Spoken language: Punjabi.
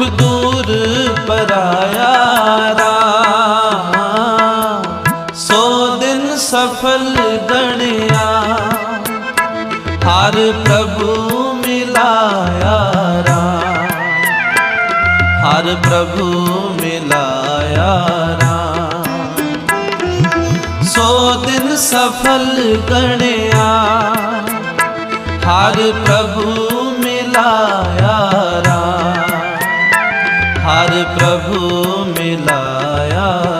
ਦੁਖ ਦੂਰ ਪਰਾਇਆ ਰਾਮ। ਸੋ ਦਿਨ ਸਫਲ ਗਣਿਆ, ਹਰ ਪ੍ਰਭੂ ਮਿਲਾਇਆ ਰਾਮ। ਹਰ ਪ੍ਰਭੂ ਮਿਲਾਇਆ ਰਾਮ। ਸੋ ਦਿਨ ਸਫਲ ਗਣਿਆ, ਹਰ ਪ੍ਰਭੂ ਮਿਲਾਇਆ हर प्रभु मिलाया।